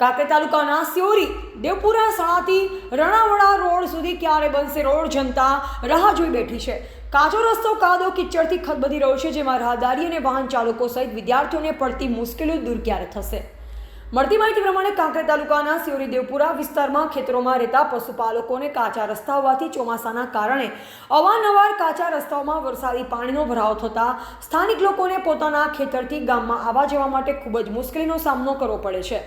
કાંકરે તાલુકાના સિયોરી, દેવપુરા સણાથી રણાવડા રોડ સુધી ક્યારે બનશે રોડ જનતા? રાહ જોઈ બેઠી છે. કાચો રસ્તો, કાદો, કિચડથી ખદબદી રહ્યો છે, જેમાં રાહદારી અને વાહન ચાલકો સહિત વિદ્યાર્થીઓને પડતી મુશ્કેલીઓ દૂર ક્યારે થશે? મળતી માહિતી પ્રમાણે કાંકરે તાલુકાના સિયોરી, દેવપુરા વિસ્તારમાં ખેતરોમાં રહેતા પશુપાલકોને કાચા રસ્તા હોવાથી ચોમાસાના કારણે અવારનવાર કાચા રસ્તાઓમાં વરસાદી પાણીનો ભરાવ થતાં સ્થાનિક લોકોને પોતાના ખેતરથી ગામમાં આવવા જવા માટે ખૂબ જ મુશ્કેલીનો સામનો કરવો પડે છે.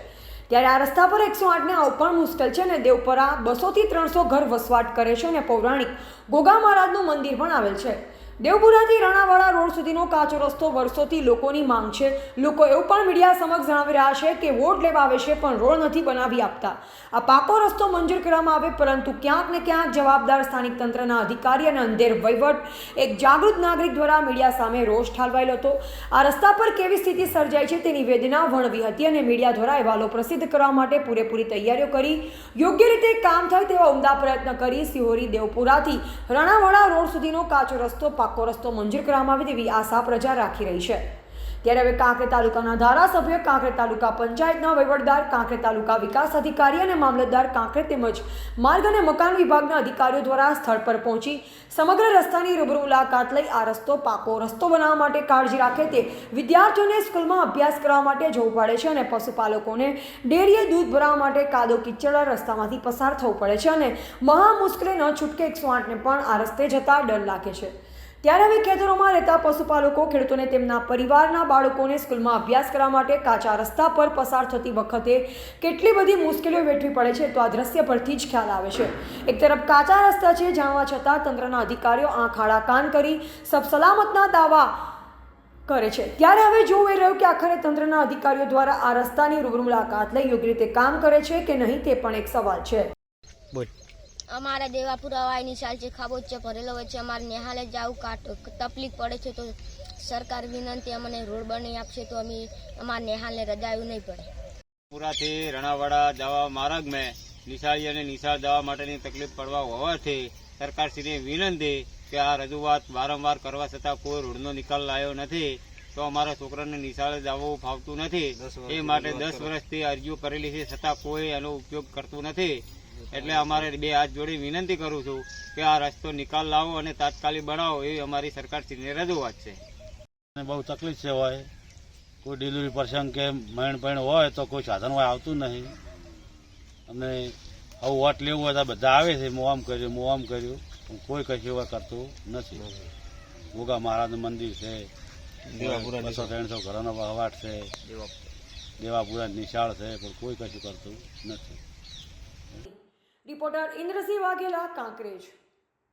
ત્યારે આ રસ્તા પર એકસો આઠને આવવું પણ મુશ્કેલ છે અને દેવપરા બસોથી ત્રણસો ઘર વસવાટ કરે છે અને પૌરાણિક ગોગા મહારાજનું મંદિર પણ આવેલ છે. દેવપુરાથી રણાવાડા રોડ સુધીનો કાચો રસ્તો વર્ષોથી લોકોની માંગ છે. લોકો એવું પણ મીડિયા સમક્ષ જણાવી રહ્યા છે કે વોટ લેવા આવે છે પણ રોડ નથી બનાવી આપતા. આ પાકો રસ્તો મંજૂર કરવામાં આવે પરંતુ ક્યાંક ને ક્યાંક જવાબદાર સ્થાનિક તંત્રના અધિકારી અને અંધેર વહીવટ એક જાગૃત નાગરિક દ્વારા મીડિયા સામે રોષ ઠાલવાયેલો હતો. આ રસ્તા પર કેવી સ્થિતિ સર્જાઈ છે તેની વેદના વર્ણવી હતી અને મીડિયા દ્વારા અહેવાલો પ્રસિદ્ધ કરવા માટે પૂરેપૂરી તૈયારીઓ કરી. યોગ્ય રીતે કામ થાય તેવા ઉમદા પ્રયત્ન કરી સિહોરી દેવપુરાથી રણાવાડા રોડ સુધીનો કાચો રસ્તો પાકો રસ્તો મંજૂર કરવામાં આવે તેવી આશા પ્રજા રાખી રહી છે. ત્યારે હવે કાંકરે તાલુકાના ધારાસભ્ય, કાંકરે તાલુકા પંચાયતના વહીવટદાર, કાંકરે તાલુકા વિકાસ અધિકારી અને મામલતદાર કાંકરે તેમજ માર્ગ અને મકાન વિભાગના અધિકારીઓ દ્વારા સ્થળ પર પહોંચી સમગ્ર રસ્તાની રૂબરૂ મુલાકાત લઈ આ રસ્તો પાકો રસ્તો બનાવવા માટે કાળજી રાખે તે વિદ્યાર્થીઓને સ્કૂલમાં અભ્યાસ કરવા માટે જવું પડે છે અને પશુપાલકોને ડેરીએ દૂધ ભરાવવા માટે કાદો કિચડા રસ્તામાંથી પસાર થવું પડે છે અને મહા મુશ્કેલી ન છૂટકે એકસો આઠને પણ આ રસ્તે જતા ડર લાગે છે. ત્યારે હવે ખેતરોમાં રહેતા પશુપાલકો, ખેડૂતોને તેમના પરિવારના બાળકોને સ્કૂલમાં અભ્યાસ કરવા માટે કાચા રસ્તા પર પસાર થતી વખતે કેટલી બધી મુશ્કેલીઓ વેઠવી પડે છે તો આ દ્રશ્ય પરથી જ ખ્યાલ આવે છે. એક તરફ કાચા રસ્તા છે, જાણવા છતાં તંત્રના અધિકારીઓ આંખ આડા કાન કરી સલામતના દાવા કરે છે. ત્યારે હવે જોવું એ રહ્યું કે આખરે તંત્રના અધિકારીઓ દ્વારા આ રસ્તાની રૂબરૂ મુલાકાત લઈ યોગ્ય રીતે કામ કરે છે કે નહીં તે પણ એક સવાલ છે. બોલ. અમારે દેવાપુરા વાયની ચાલ છે ખાબોચે ભરેલો હોય છે. અમારે નિહાલે જવું કાટ તકલીફ પડે છે તો સરકાર વિનંતી અમને રોડ બની આપશે તો અમે અમારે નિહાલને રજાયું નહીં પડે. પુરાથી રણાવાડા જવા માર્ગ મેં નિશાળી અને નિશાળ જવા માટેની તકલીફ પડવા હોવાથી સરકારશ્રીને વિનંતી કે આ રજૂઆત વારંવાર કરવા છતાં કોઈ રોડનો નિકાલ લાવ્યો નથી તો અમારા છોકરાને નિશાળે જવું ફાવતું નથી. એ માટે દસ વર્ષથી અરજીઓ કરેલી છે છતાં કોઈ એનો ઉપયોગ કરતું નથી. એટલે અમારે બે હાથ જોડી વિનંતી કરું છું કે આ રસ્તો નિકાલ લાવો અને તાત્કાલિક બનાવો એવી અમારી સરકારશ્રીની રજૂઆત છે. બહુ તકલીફ છે હોય કોઈ ડિલિવરી પ્રસંગ કે મહેણ પૈણ હોય તો કોઈ સાધન હોય આવતું નહીં. અને આવું વોટ લેવું હોય તો બધા આવે છે મોવામ કર્યું મોવામ કર્યું. પણ કોઈ કશું હવે કરતું નથી. ગોગા મહારાજનું મંદિર છે બસો ત્રણસો ઘરોનો વહવાટ છે દેવાપુરા. નિશાળ છે પણ કોઈ કશું કરતું નથી. રિપોર્ટર ઇન્દ્રસિંહ વાઘેલા કાંકરેજ.